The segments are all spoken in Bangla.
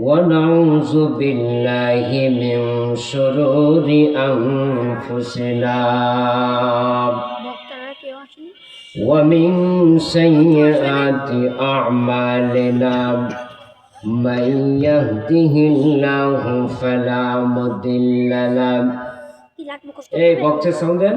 ونعوذ بالله من شرور أنفسنا বক্তারা কেউ আসেনি ومن سيئات أعمالنا من يهده الله فلا مضل له কি লাখ মুখস্থ এই বক্সের সাউন্ড দেন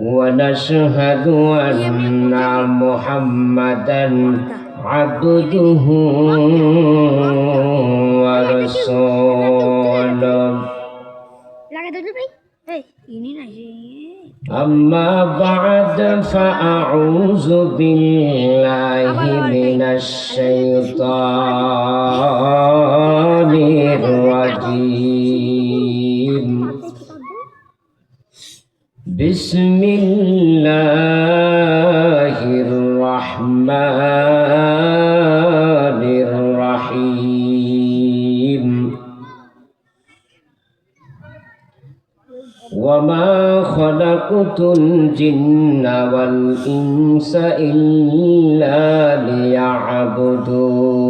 ونشهد أن محمدا عبده ورسوله. أما بعد فأعوذ بالله من الشيطان الرجيم. بسم الله الرحمن الرحيم. وما خلقت الجن والإنس إلا ليعبدون.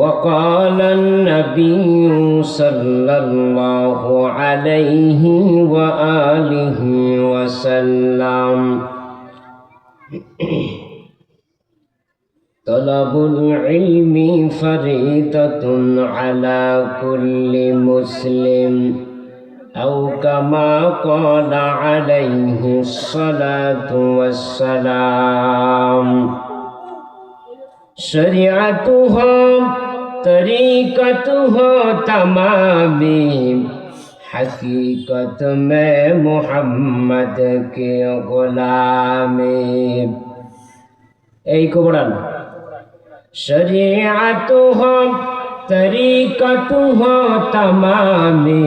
وقال النبي صلى الله عليه وآله وسلم طلب العلم فريضة على كل مسلم أو كما قال عليه الصلاة والسلام. شريعتها तरीकत हो तमामी हकीकत में मोहम्मद के गुलामी এই কোবরান শরিয়াত হো তরিকত হো তমামি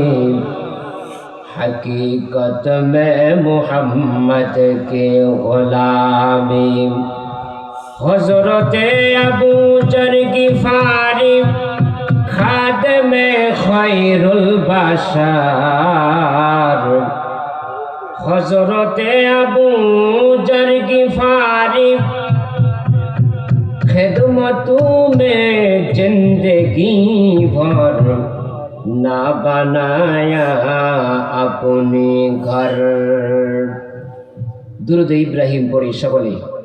हकीकत में मोहम्मद के गुलामी হজরতে আবু চরগি ফারি খাদমে খৈরুল বাসার হজরতে আবু জরগি ফারি খেদম তুমে জিন্দগি ভর না বানায়া আপনি ঘর। দুরুদ ইব্রাহিম পড়ি সকলেই।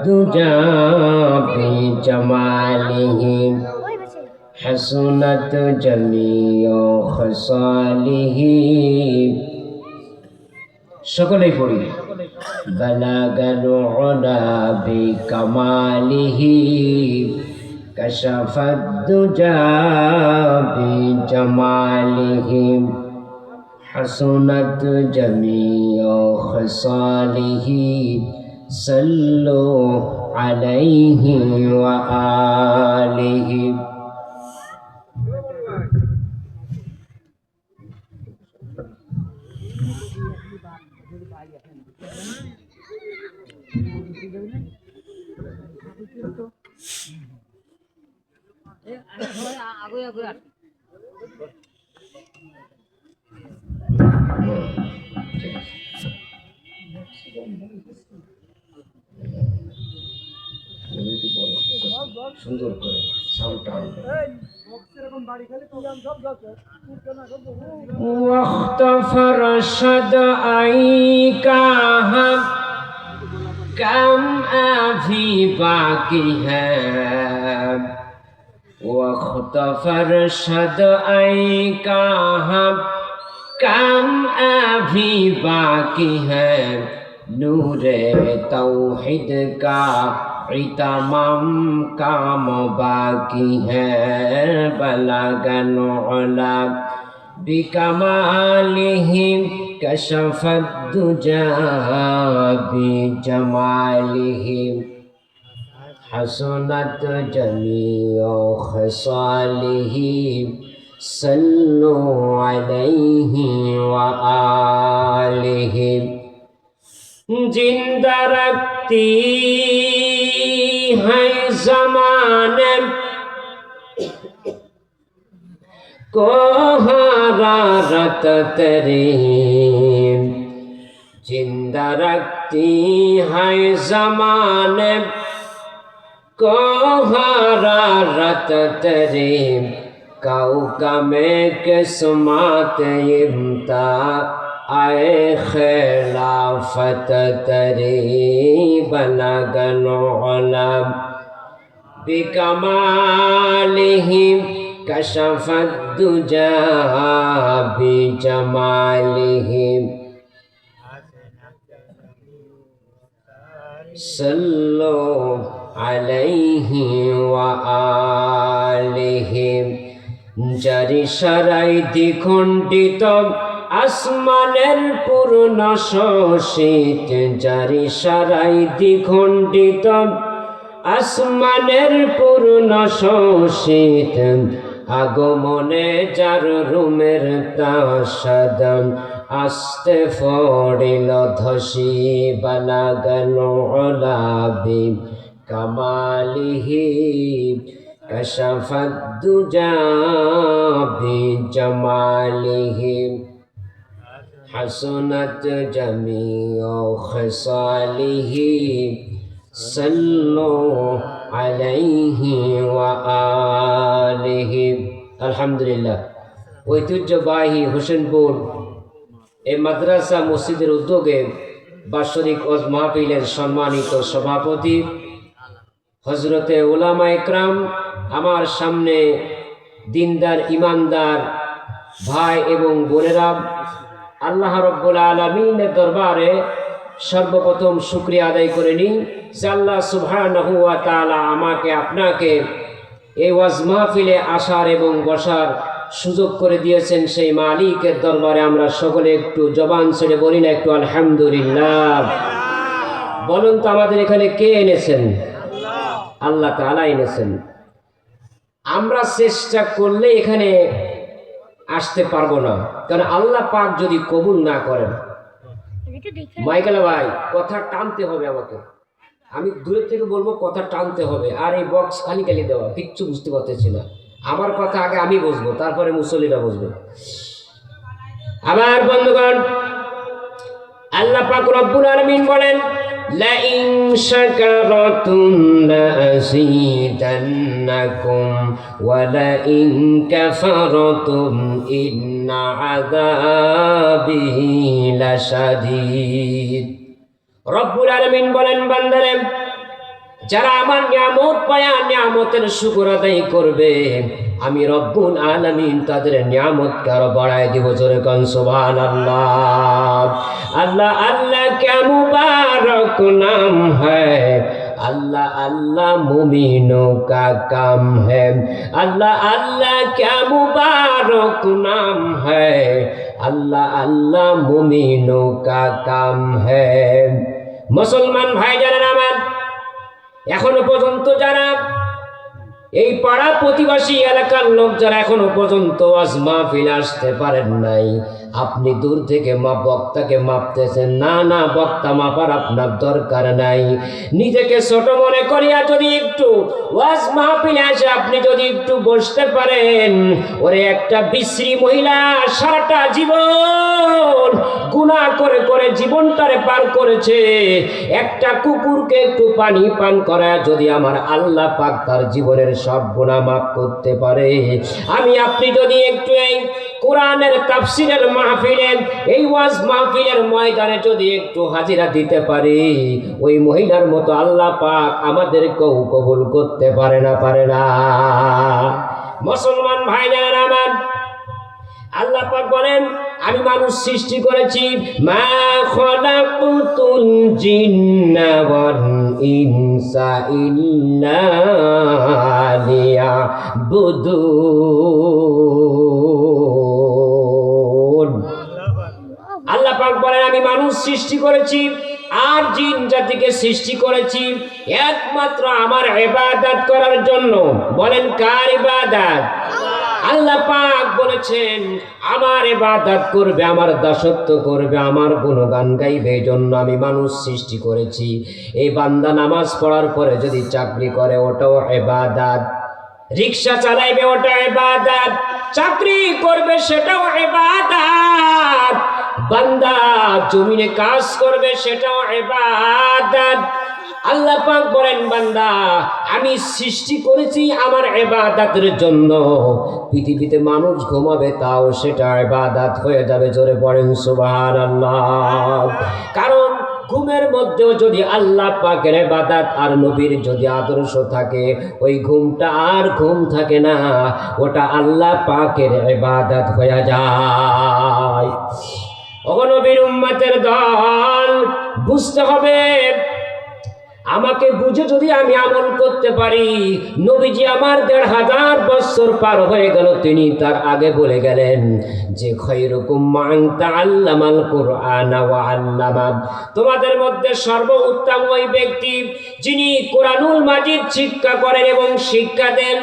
الدجى بجماله ওই বেছে حسنت جميع خصاله সকলেই পড়ি بلغ العلا بكماله كشف الدجى بجماله حسنت جميع خصاله صلوا عليه وآله সুন্দর করে সাউন্ডটা যদি বলে সুন্দর করে সাউন্ডটা আনবে واختفر شد عيكاها كم في باقيها واختفر شد عيكاها كم في باقيها نور توحيد کا इतमाम काम बाकी है बलागन ओला बिकमालिहि कशफदुजा भी जमालिहि हसनत जमीओ खसालिहि सल्लु अलैहि व आलिहि ज़िंदा रखती है जमाने को हरारत तेरी ज़िंदा रखती है जमाने को हरारत तेरी कौका में किस्मत इमता آئے خلافت تری بنا گنو علم بکمالہم کشف الدجا بجمالہم صلو علیہ وآلہم জারি সারাই দ্বিখণ্ডিত আসমানের পূর্ণ শোষিত জারি সারাই দ্বিখণ্ডিত। আসমানের পূর্ণ শোষিত, আগমনে যার রুমের তাসাদাম আসতে ফড়িল ধসি বালা গেল অলাবি কামালিহি কশফদ্দুজা বি জমালিহি حسنت جميع خصاله صلوا عليه وآله আলহামদুলিল্লাহ ঐতিহ্যবাহী হোসেনপুর এই মাদ্রাসা মসজিদের উদ্যোগে বাৎসরিক ওজ মাহফিলের সম্মানিত সভাপতি হজরতে ওলামা একরাম আমার সামনে দিনদার ইমানদার ভাই এবং বোনেরা আল্লাহ রব্বুল আলমিনের দরবারে সর্বপ্রথম শুক্রিয়া আদায় করে নিই যে আল্লাহ সুবহানাহু ওয়া তাআলা আমাকে, আপনাকে এই ওয়াজ মাহফিলে আসার এবং বসার সুযোগ করে দিয়েছেন। সেই মালিকের দরবারে আমরা সকলে একটু জবান ছেড়ে বলি না, একটু আলহামদুলিল্লাহ। বলুন তো আমাদের এখানে কে এনেছেন? আল্লাহ তাআলা এনেছেন। আমরা চেষ্টা করলে এখানে আসতে পারব না। কারণ আল্লাহ পাক যদি কবুল না করেন, মাইকেলা ভাই, কথা টানতে হবে আমাকে। আমি দূরের থেকে বলব, কথা টানতে হবে। আর এই বক্স খালি খালি দেওয়া, কিচ্ছু বুঝতে পারতেছি না। আমার কথা আগে আমি বুঝব, তারপরে মুসল্লিরা বুঝবে। আমার বন্ধুগণ, আল্লাহ পাক রব্বুল আলামিন বলেন শাকারাতুম লাযীদান্নাকুম ওয়া লাইন কাফারাতুম ইন্না আযাবি লাশাদীদ রব্বুল আলামিন বলেন বান্দারে যারা আমার নিয়ামত পায়া নিয়ামতের শুকর আদায় করবে আমি রব্বুল আলামিন তাদের নিয়ামত কারো বাড়ায় দিব জোরে কন সুবহানাল্লাহ আল্লাহ আল্লাহ কে মুবারক নাম হ্যায় अल्लाह अल्लाह मुमीनों का काम है अल्लाह अल्लाह क्या मुबारक नाम है अल्लाह अल्लाह मुमीनों का काम है মুসলমান ভাই জানেন আমার এখনো পর্যন্ত যারা এই পাড়া প্রতিবাসী এলাকার লোক যারা এখনও পর্যন্ত আজ মাহফিল আসতে পারেন নাই, আপনি দূর থেকে মা বক্তাকে মাপতেছেন, না না, বক্তা মাপার আপনার দরকার নাই। নিজেকে ছোট মনে করিয়া যদি একটু ওয়াজ মাহফিলে আসে, আপনি যদি একটু বসতে পারেন, ওরে একটা বিশ্রী মহিলা সারাটা জীবন গুণা করে করে জীবনটারে পার করেছে। একটা কুকুরকে একটু পানি পান করা যদি আমার আল্লাহ পাক তার জীবনের সব গুণা মাফ করতে পারে। আমি, আপনি যদি একটু এই কোরআনের তাফসিরের মাহফিলে, এই ওয়াজ মাহফিলের ময়দানে যদি একটু হাজিরা দিতে পারি, ওই মহিলার মতো আল্লাহ পাক আমাদেরকেও কবুল করতে পারে না পারে না। মুসলমান ভাই আমার আল্লাহ পাক বলেন আমি মানুষ সৃষ্টি করেছি। মা খলাকুতুল জিন্না ওয়াল ইনসা ইল্লা লিয়াবুদুন আল্লাহ পাক বলেন, আমি মানুষ সৃষ্টি করেছি, আর জিন জাতিকে সৃষ্টি করেছি, একমাত্র আমার ইবাদত করার জন্য। বলেন কার ইবাদত? আল্লাহ পাক বলেছেন, আমার ইবাদত করবে, আমার দাসত্ব করবে, আমার গুণগান গাইবে, এই জন্য আমি মানুষ সৃষ্টি করেছি। এই বান্দা নামাজ পড়ার পরে যদি চাকরি করে, ওটাও ইবাদত। রিক্সা চালাইবে ওটা ইবাদত। চাকরি করবে, সেটাও ইবাদত। বান্দা জমিনে কাজ করবে, সেটাও ইবাদত। আল্লাহ পাক বলেন, বান্দা, আমি সৃষ্টি করেছি আমার ইবাদতের জন্য। পৃথিবীতে মানুষ ঘুমাবে, তাও সেটা ইবাদত হয়ে যাবে, জোরে পড়েন, সুবহানাল্লাহ। কারণ ঘুমের মধ্যেও যদি আল্লাহ পাকের ইবাদত আর নবীর যদি আদর্শ থাকে, ওই ঘুমটা আর ঘুম থাকে না, ওটা আল্লাহ পাকের ইবাদত হয়ে যায়। ও নবীর উম্মতের দল বুঝতে হবে আমাকে বুঝে যদি আমি আমল করতে পারি, নবীজি আমার দেড় হাজার বছর পার হয়ে গেল, তিনি তার আগে বলে গেলেন, যে খৈরকম মাংতা আল্লামাল কোরআন আল্লামাদ তোমাদের মধ্যে সর্বোত্তম ওই ব্যক্তি, যিনি কোরআনুল মাজিদ শিক্ষা করেন এবং শিক্ষা দেন।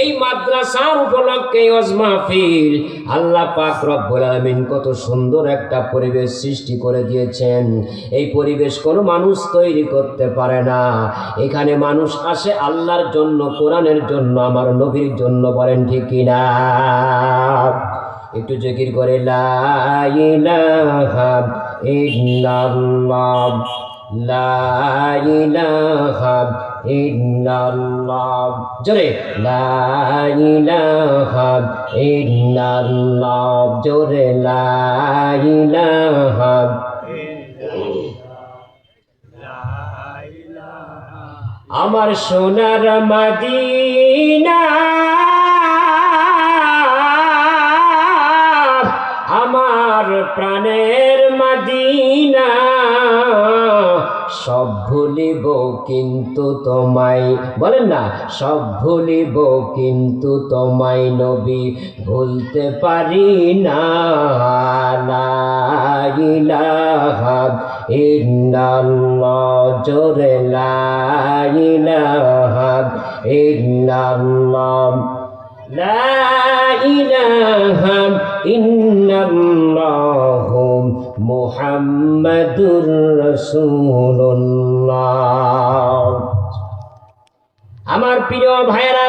এই মাদ্রাসার উপলক্ষে ওয়াজ মাহফিল। আল্লাহ পাক রব্বুল আলামিন কত সুন্দর একটা পরিবেশ সৃষ্টি করে দিয়েছেন। এই পরিবেশ কোনো মানুষ তৈরি করতে পারে না। এখানে মানুষ আসে আল্লাহর জন্য, কোরআনের জন্য, আমার নবীর জন্য বলেন ঠিক কিনা? একটু জিকির করে, লা ইলাহা ইল্লাল্লাহ, লা ইলাহা ইল্লাল্লাহ জোরে লা ইলাহা ইল্লাল্লাহ জোরে লা ইলাহা। আমার সোনার মদিনা আমার প্রাণের মদিনা। সব ভুলিব কিন্তু তোমায়, বলেন না, সব ভুলিব কিন্তু তোমায় নবী, ভুলতে পারি না জোরে লা ইলাহা ইল্লাল্লাহ, লা মোহাম্মদুর রসুল্লাহ আমার প্রিয় ভাইরা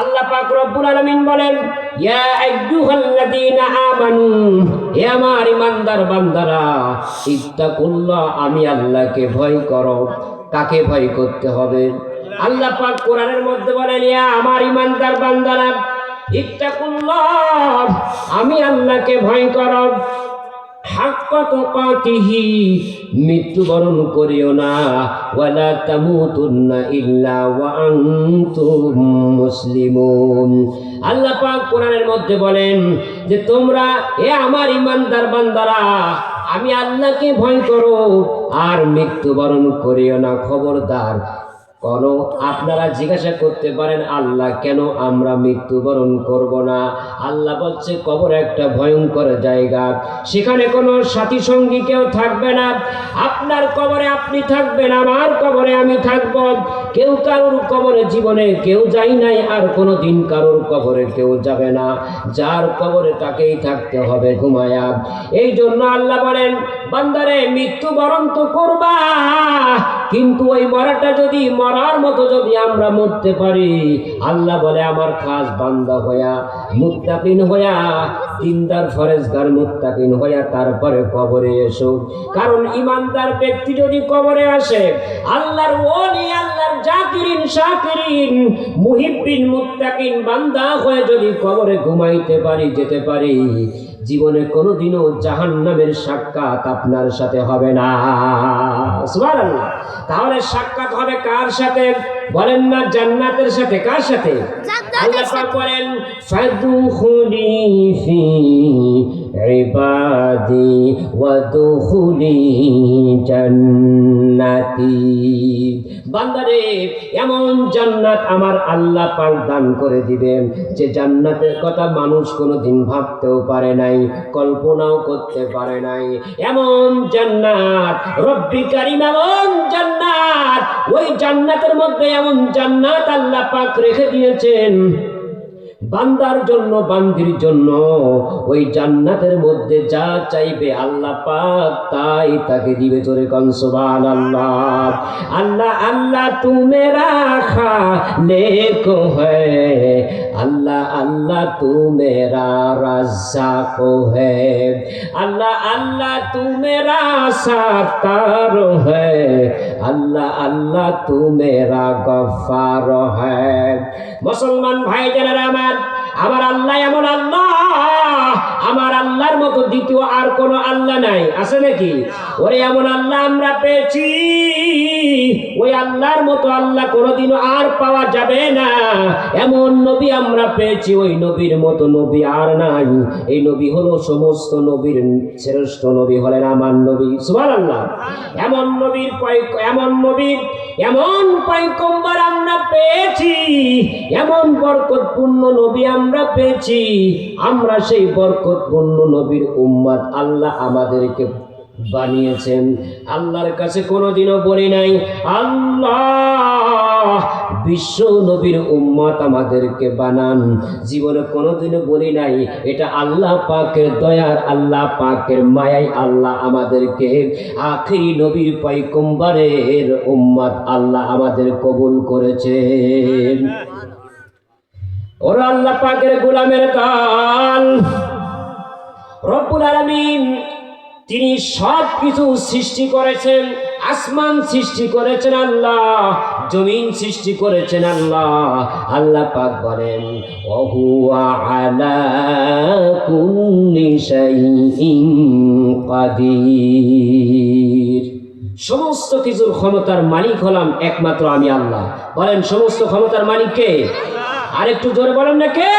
আল্লাহ পাক রব্বুল আলামিন বলেন, ইয়া আইয়ুহাল্লাযীনা আমানু, হে আমার ইমানদার বান্দারা, ইত্তাকুল্লাহ, আমি আল্লাহকে ভয় করো। কাকে ভয় করতে হবে? আল্লাহ পাক কোরআনের মধ্যে বলেন, ইয়া আমার ইমানদার বান্দারা, ইত্তাকুল্লাহ, আমি আল্লাহকে ভয় করো। হাক্কাতুকাতিহি মৃত্যুবরণ করিও না। ওয়ালা তামুতুন্না ইল্লা আল্লাহ পাক কোরআনের মধ্যে বলেন যে, তোমরা, এ আমার ইমানদার বান্দারা, আমি আল্লাহকে ভয় করো, আর মৃত্যুবরণ করিও না। খবরদার কোন আপনারা জিজ্ঞাসা করতে পারেন, আল্লাহ, কেন আমরা মৃত্যুবরণ করব না? আল্লাহ বলছে, কবর একটা ভয়ঙ্কর জায়গা। সেখানে কোনো সাথী সঙ্গী কেউ থাকবে না। আপনার কবরে আপনি থাকবেন, আমার কবরে আমি থাকব। কেউ কারোর কবরে জীবনে কেউ যাই নাই, আর কোনো দিন কারোর কবরে কেউ যাবে না। যার কবরে তাকেই থাকতে হবে ঘুমায়া। এই জন্য আল্লাহ বলেন, বান্দারে, মৃত্যুবরণ তো করবা। কিন্তু ওই মরাটা যদি মরার মতো যদি আমরা মরতে পারি, আল্লাহ বলে, আমার খাস বান্দা হইয়া, মুত্তাকিন হইয়া, দিনদার ফরেজগার মুত্তাকিন হইয়া তারপরে কবরে এসো। কারণ ইমানদার ব্যক্তি যদি কবরে আসে, আল্লাহর ওলি, আল্লাহর জাকিরিন শাকিরিন মুহিব্বিন, মুত্তাকিন বান্দা হয়ে যদি কবরে ঘুমাইতে পারি, যেতে পারি জীবনে কোনোদিনও জাহান্নামের সাক্ষাৎ আপনার সাথে হবে না। তাহলে সাক্ষাৎ হবে কার সাথে? বলেন না জান্নাতের সাথে কার সাথে? আল্লাহ পাক বলেন ফাদুখুলি ফি ইবাদি ওয়াদুখুলি জান্নাতি। বান্দারে এমন জান্নাত আমার আল্লাহ পাক দান করে দিবেন যে জান্নাতের কথা মানুষ কোনোদিন ভাবতেও পারে নাই কল্পনাও করতে পারে নাই। এমন জান্নাত রব্বি কারিম এমন জান্নাত ওই জান্নাতের মধ্যে এমন জান্নাত আল্লাহ পাক রেখে দিয়েছেন বান্দার জন্য, বান্দির জন্য ওই জান্নাতের মধ্যে যা চাইবে আল্লাহ পাক, তাই তাকে দিবে জোরে কনসবান আল্লাহ আল্লাহ আল্লাহ তুমি রাখা লেখো হ্যাঁ আল্লাহ আল্লাহ তুমি মেরা রাজ্জাকো আল্লাহ আল্লাহ তুমি মেরা সাতার আল্লাহ আল্লাহ তুমি গফার হে। মুসলমান ভাই জানেরা আমার আল্লাহ এমন আল্লাহ আমার আল্লাহর মতো দ্বিতীয় আর কোনো আল্লাহ নাই। আছে নাকি? ওরে এমন আল্লাহ আমরা পেয়েছি। ওই আল্লাহর মতো আল্লাহ কোনোদিনও আর পাওয়া যাবে না। এমন নবী আমরা পেয়েছি, ওই নবীর মতো নবী আর নাই। এই নবী হলো সমস্ত নবীর শ্রেষ্ঠ নবী, হলেন আমার নবী। সুবহান আল্লাহ এমন নবীর এমন নবীর এমন পয়কম্বর আমরা পেয়েছি। এমন বরকতপূর্ণ নবী আমরা পেয়েছি। আমরা সেই বরকতপূর্ণ নবীর উম্মাদ আল্লাহ আমাদেরকে বানিয়েছেন। আল্লাহর কাছে কোনোদিনও বলি নাই, আল্লাহ, বিশ্ব নবীর উম্মত আমাদেরকে বানান। জীবনে কোনোদিনও বলি নাই, এটা আল্লাহ পাকের দয়ার আল্লাহ পাকের মায়াই আল্লাহ আমাদেরকে। আখেরি নবীর পয়কম্বরের উম্মত আল্লাহ আমাদের কবুল করেছেন ওরা আল্লাহ পাকের গোলামের কাল রব্বুল আলামিন, তিনি সব কিছু সৃষ্টি করেছেন, আসমান সৃষ্টি করেছেন আল্লাহ, জমিন সৃষ্টি করেছেন আল্লাহ। আল্লাহ পাক বলেন আলা কাদির। সমস্ত কিছুর ক্ষমতার মালিক হলাম একমাত্র আমি আল্লাহ। বলেন, সমস্ত ক্ষমতার মালিক কে? আরেকটু জোরে বলেন না, কে?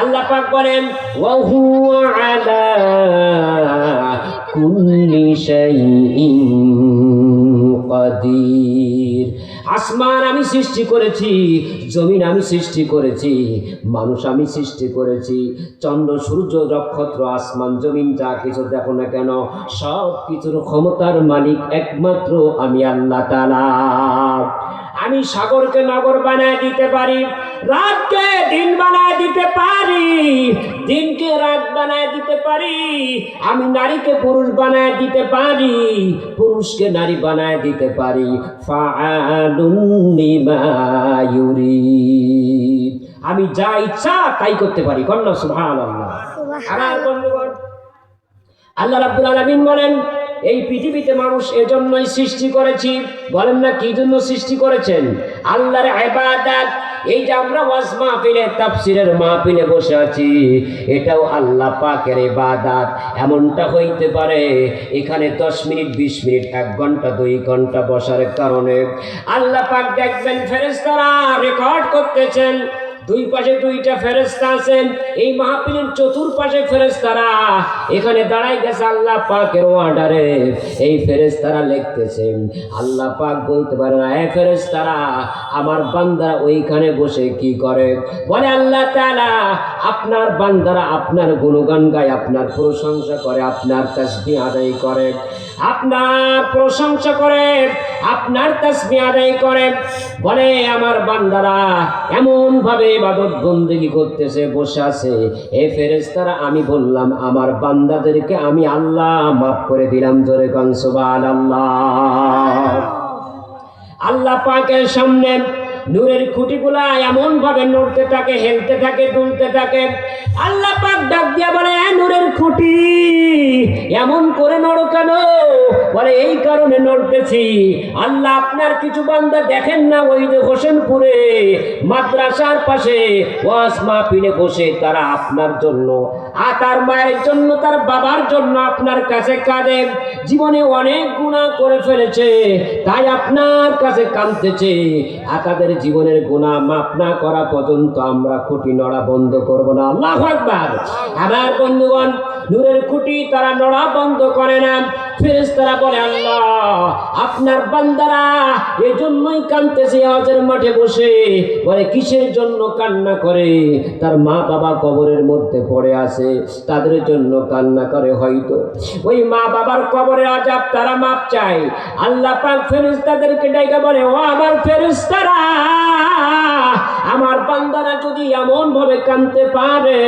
আল্লাহ পাক বলেন আলা আসমান আমি সৃষ্টি করেছি, জমিন আমি সৃষ্টি করেছি, মানুষ আমি সৃষ্টি করেছি। চন্দ্র, সূর্য, নক্ষত্র, আসমান, জমিন, যা কিছু দেখো না কেন, সব কিছুর ক্ষমতার মালিক একমাত্র আমি আল্লাহ তালা আমি সাগরকে নগর বানায় দিতে পারি রাতকে দিন বানায় দিতে পারি দিনকে রাত বানায় দিতে পারি আমি নারীকে পুরুষ বানায় দিতে পারি পুরুষকে নারী বানায় দিতে পারি। আমি যা ইচ্ছা তাই করতে পারি কন্যা বন্ধুগণ আল্লাহ রাব্বুল আলামিন বলেন এই পৃথিবীতে মানুষ এজন্যই সৃষ্টি করেছি বলেন না কি জন্য সৃষ্টি করেছেন? আল্লাহর ইবাদত এই যে আমরা ওয়াজ মাহফিলে, তাফসিরের মাহফিলে বসে আছি, এটাও আল্লাহ পাকের ইবাদত। এমনটা হইতে পারে, এখানে দশ মিনিট, বিশ মিনিট, এক ঘণ্টা, দুই ঘণ্টা বসার কারণে। আল্লাহ পাক দেখবেন ফেরেশতারা রেকর্ড করতেছেন। দুই পাশে দুইটা ফেরেস্তা আছেন। এই মাহফিলের চতুর্পাশে ফেরেস্তারা এখানে দাঁড়াই গেছে আল্লাহ পাকের অর্ডারে এই ফেরেস্তারা লিখতেছেন, আল্লাহ পাক বলতে পারে না, এ ফেরেস্তারা আমার বান্দারা ওইখানে বসে কি করে? বলে আল্লাহ তাআলা, আপনার বান্দারা আপনার গুণগান গায়, আপনার প্রশংসা করে, আপনার তাসবিহ আদায় করে। আপনার প্রশংসা করে, আপনার তাসবিহ আদায় করে। বলে, আমার বান্দারা এমন ভাবে ইবাদত বন্দেগী করতেছে, বসে আছে। এ ফেরেশতারা, আমি বললাম, আমার বান্দাদেরকে আমি আল্লাহ মাফ করে দিলাম, জোরে কান সুবহানাল্লাহ। আল্লাহ পাকের সামনে নূরের খুঁটিগুলা এমন ভাবে নড়তে থাকে, হেলতে থাকে, দুলতে থাকে। আল্লাহ পাক ডাক দিয়া বলে, "এ নূরের খুঁটি, এমন করে নড়ো কেন? বলে, এই কারণে নড়তেছি। আল্লাহ আপনার কিছু বান্দা দেখেন না, ওই যে হোসেনপুরে, মাদ্রাসার পাশে ওয়াস মাহফিলে বসে, তারা আপনার জন্য আর তার মায়ের জন্য, তার বাবার জন্য আপনার কাছে কাঁদে জীবনে অনেক গুণা করে ফেলেছে, তাই আপনার কাছে কাঁদতেছে। আর তাদের জীবনের গুণা মাপ না করা পর্যন্ত আমরা খুঁটি নড়া বন্ধ করব না। আল্লাহ আবার বন্ধুগণ নূরের খুঁটি তারা নড়া বন্ধ করে না। ফেরেশতারা বলে, আল্লাহ, আপনার বান্দারা এজন্যই কাঁদতেছে হজের মাঠে বসে। বলে, কিসের জন্য কান্না করে? তার মা বাবা কবরের মধ্যে পড়ে আছে, তাদের জন্য কান্না করে হয়তো। ওই মা বাবার কবরে আজাব তারা মাপ চায়। আল্লাহ পাক ফেরেশতাদেরকে ডাইকা বলে, ও আমার ফেরেশতারা, আমার বান্দারা যদি এমন ভাবে কানতে পারে,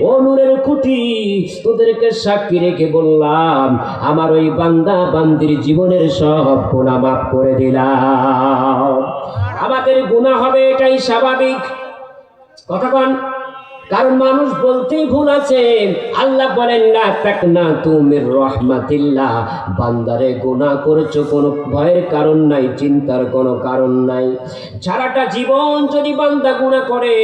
ও নূরের খুঁটি তোদেরকে সাক্ষী রেখে বললাম, আমার ওই বান্দা বান্দির জীবনের সব গুণা মাফ করে দিলাম। আমাদের গুণা হবে এটাই স্বাভাবিক। কথা কন। কারণ মানুষ বলতেই ভুল আছে। আল্লাহ বলেন না তাক না তুমি রহমাতিল্লাহ। বান্দারে গুনাহ করেছ কোনো ভয়ের কারণ নাই, চিন্তার কোনো কারণ নাই। সারাটা জীবন যদি বান্দা গুনাহ করে,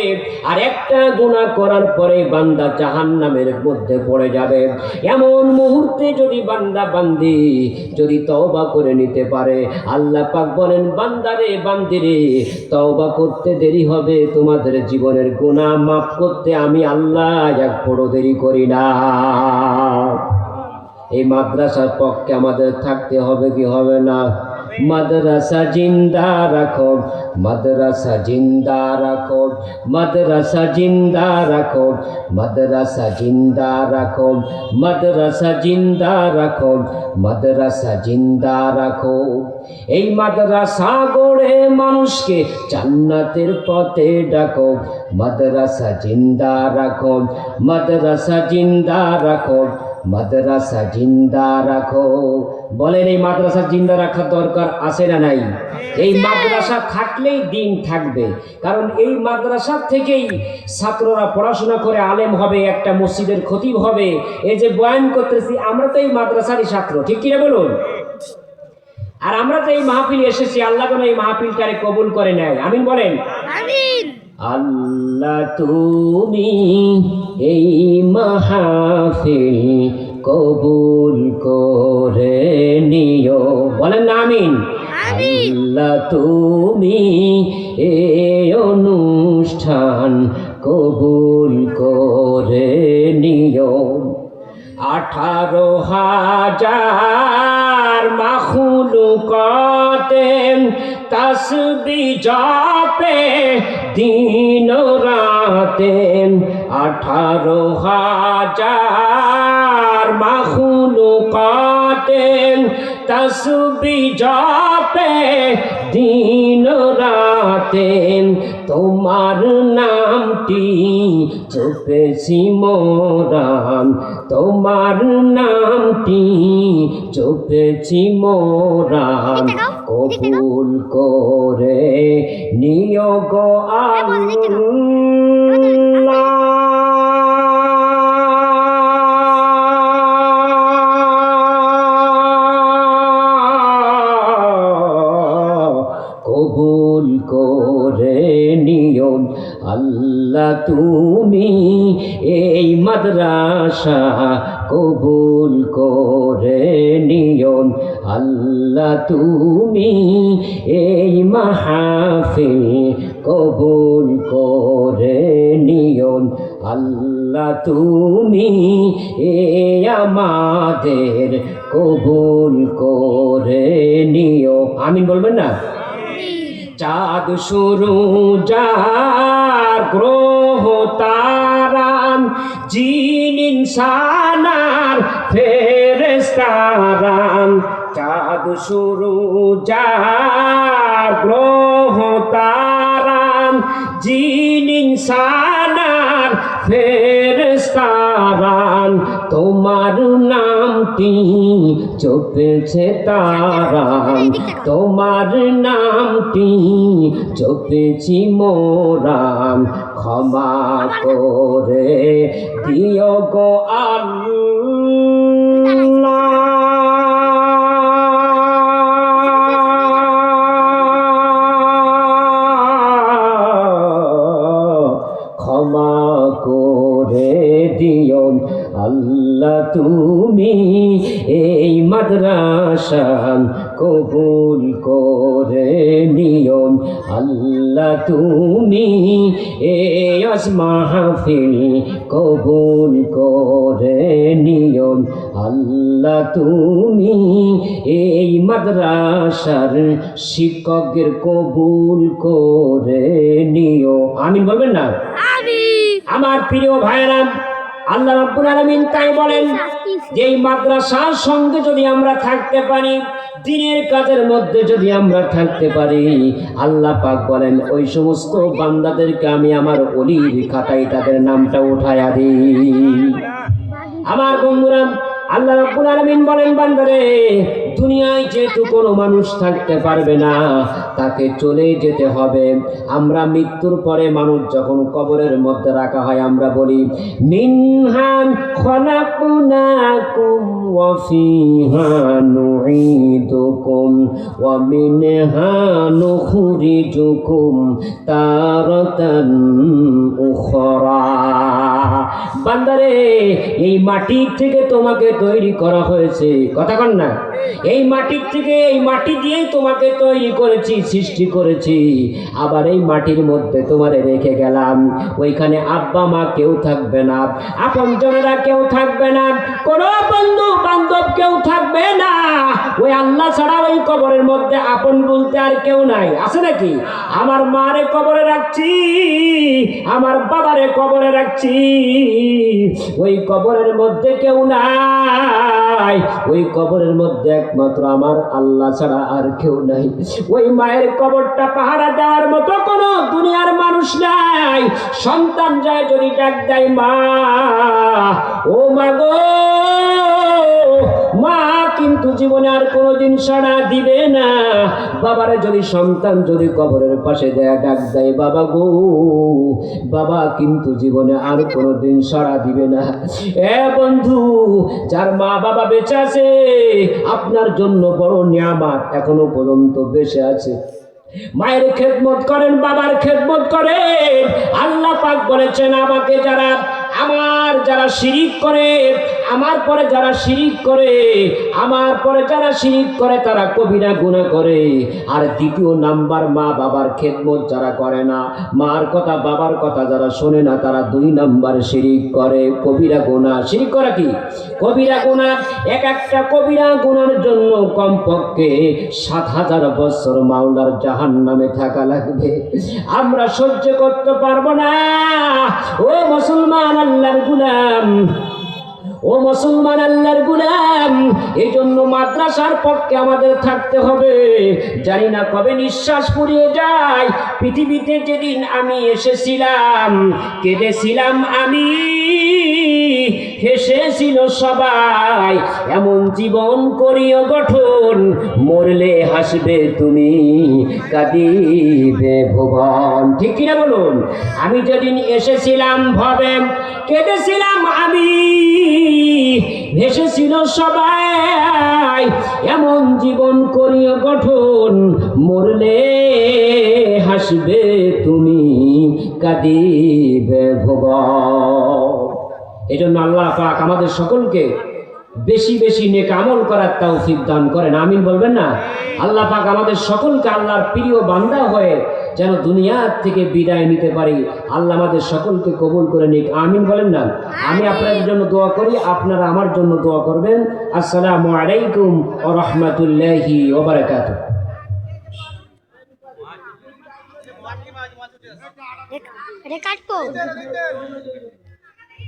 আর একটা গুনাহ করার পরে বান্দা জাহান্নামের মধ্যে পড়ে যাবে। এমন মুহূর্তে যদি বান্দা বান্দি, যদি তওবা করে নিতে পারে, আল্লাহ পাক বলেন, বান্দারে, বান্দিরে, তওবা করতে দেরি হবে। তোমাদের জীবনের গুনাহ মাফ করতে আমি আল্লাহ এক বড় দেরি করি না। এই মাদ্রাসার পক্ষে আমাদের থাকতে হবে কি হবে না? মাদ্রাসা জিন্দা রাখো, মাদ্রাসা জিন্দা রাখো, মাদ্রাসা জিন্দা রাখো, মাদ্রাসা জিন্দা রাখো, মাদ্রাসা জিন্দা রাখো, মাদ্রাসা জিন্দা রাখো। এই মাদ্রাসা গড়ে মানুষকে জান্নাতের পথে ডাকো, মাদ্রাসা জিন্দা রাখো, মাদ্রাসা জিন্দা রাখো। মাদ্রাসা জিন্দা রাখো। বলেন এই মাদ্রাসা জিন্দা রাখার দরকার আছে না নাই? এই মাদ্রাসা থাকলেই দিন থাকবে। কারণ এই মাদ্রাসা থেকেই ছাত্ররা পড়াশোনা করে আলেম হবে একটা মসজিদের খতিব হবে। এই যে বয়ান করতেছি আমরা তো এই মাদ্রাসারই ছাত্র ঠিক কিনা বলুন? আর আমরা তো এই মাহফিল এসেছি আল্লাহ যেন এই মাহফিলটারে কবুল করে নেয়। আমিন বলেন? আমিন। আল্লাহ তুমি এই মাহফিল কবুল করে নিও। বলেন নামিন আল্লাহ তুমি এই অনুষ্ঠান কবুল করে নিও। আঠারো হাজার মাখুলু কতেন তসবি জপে দিন রাতে আঠারো হাজার মাখুলু কতেন তসবি জপে দিন রাতে তোমার নামটি চোপেছি মোরাম তোমার নামটি চোপেছি মোরাম কবুল করে নিয়োগ আল্লাহ। কবুল করে আল্লাহ তুমি এই মাদ্রাসা কবুল করে নিয়ম আল্লাহ তুমি এই মাহফিল কবুল করে নিয়ম আল্লাহ তুমি এ আমাদের কবুল করে নিও। আমিন বলবেন না? চাঁদ শুরু, যার গ্রহ তারান, জিন ইনসানার ফেরেস্তারান চাঁদ শুরু, যার গ্রহ তারান, জিন ইনসানার ফেরেস্তারান তোমার নামটি চোপেছে তারা। তোমার নামটি চোপেছি মোরাম ক্ষমা করে দিও গো আল্লাহ। এই মাহফিল কবুল করে নিয়ম আল্লাহ তুমি এই মাদ্রাসার শিক্ষকের কবুল করে নিও। আমি বলবেন না? আমি আমার প্রিয় ভাইরা আল্লাহ রাব্বুল আলামিন তাই বলেন যে এই মাদ্রাসার সঙ্গে যদি আমরা থাকতে পারি দিনের কাজের মধ্যে যদি আমরা থাকতে পারি আল্লাহ পাক বলেন ওই সমস্ত বান্দাদেরকে আমি আমার অলির খাতায় তাদের নামটা উঠায়া দিই। আমার বন্ধুরা আল্লাহ রাব্বুল আলামিন বলেন বান্দারে দুনিয়ায় যেহেতু কোনো মানুষ থাকতে পারবে না, তাকে চলে যেতে হবে। আমরা মৃত্যুর পরে মানুষ যখন কবরের মধ্যে রাখা হয়, আমরা বলি, মিনহান খলাকুনাকুম। নুঈদুকুম ওয়া মিনহা নুখরিজুকুম তারাতান উখরা বান্দারে, এই মাটির থেকে তোমাকে তৈরি করা হয়েছে। কথা কন না। এই মাটির থেকে, এই মাটি দিয়েই তোমাকে তৈরি করেছি, সৃষ্টি করেছি। আবার এই মাটির মধ্যে তোমারে রেখে গেলাম। ওইখানে আব্বা মা কেউ থাকবে না। আপন জনেরা কেউ থাকবে না। কোনো বন্ধু বান্ধব কেউ থাকবে না। ওই আল্লাহ ছাড়া ওই কবরের মধ্যে আপন বলতে আর কেউ নাই। আছে নাকি? আমার মারে কবরে রাখছি, আমার বাবারে কবরে রাখছি। ওই কবরের মধ্যে কেউ নাই। ওই কবরের মধ্যে একমাত্র আমার আল্লাহ ছাড়া আর কেউ নাই। ওই মায়ের কবরটা পাহারা দেওয়ার মতো কোনো দুনিয়ার মানুষ নাই। সন্তান যায় যদি ডাক দেয় মা, ও মা গো মা কিন্তু জীবনে আর কোনোদিন সাড়া দিবে না। বাবারে যদি সন্তান যদি কবরের পাশে দেয় ডাক দেয়, বাবা গো, বাবা কিন্তু জীবনে আর কোনোদিন সাড়া দিবে না। এ বন্ধু, যার মা বাবা বেঁচে আছে, আপনার জন্য বড় নিয়ামাত এখনও পর্যন্ত বেঁচে আছে। মায়ের খেদমত করেন, বাবার খেদমত করেন। আল্লাহ পাক বলেছেন, আমাকে যারা, আমার যারা শিরিক করে আমার পরে যারা শিরিক করে, আমার পরে যারা শিরিক করে, তারা কবিরা গুণা করে। আর দ্বিতীয় নাম্বার মা বাবার খেদমত যারা করে না, মার কথা, বাবার কথা যারা শোনে না, তারা দুই নাম্বার শিরিক করে। কবিরা গুণা শিরিক করা কি? কবিরা গুণা এক একটা কবিরা গুণার জন্য কমপক্ষে সাত হাজার বছর মাওলার জাহান নামে থাকা লাগবে। আমরা সহ্য করতে পারব না। ও মুসলমান আল্লাহর গুলাম ও মুসলমান আল্লাহর গুলাম এই জন্য মাদ্রাসার পক্ষে আমাদের থাকতে হবে। জানি না কবে নিঃশ্বাস ফুরিয়ে যায়, পৃথিবীতে যেদিন আমি এসেছিলাম, কেঁদেছিলাম আমি। হেসেছিল সবাই। এমন জীবন করিও গঠন, মরলে হাসবে তুমি, কাঁদিবে ভুবন। ঠিক কিনা বলুন? আমি যেদিন এসেছিলাম ভবে, কেঁদেছিলাম আমি হেসেছিল সবাই। এমন জীবন করিও গঠন, মরলে হাসবে তুমি, কাঁদিবে ভুবন। এই জন্য আল্লাহ পাক আমাদের সকলকে বেশি বেশি নেক আমল করার তৌফিক দান করেন। আমিন বলবেন না? আল্লাহ পাক আমাদের সকলকে আল্লাহর প্রিয় বান্দা হয়ে যেন দুনিয়ার থেকে বিদায় নিতে পারি। আল্লাহ আমাদের সকলকে কবুল করে নিক। আমিন বলেন না? আমি আপনাদের জন্য দোয়া করি, আপনারা আমার জন্য দোয়া করবেন। আসসালামু আলাইকুম ও রহমতুল্লাহি ওবরাকাতুহ রেকর্ড কর।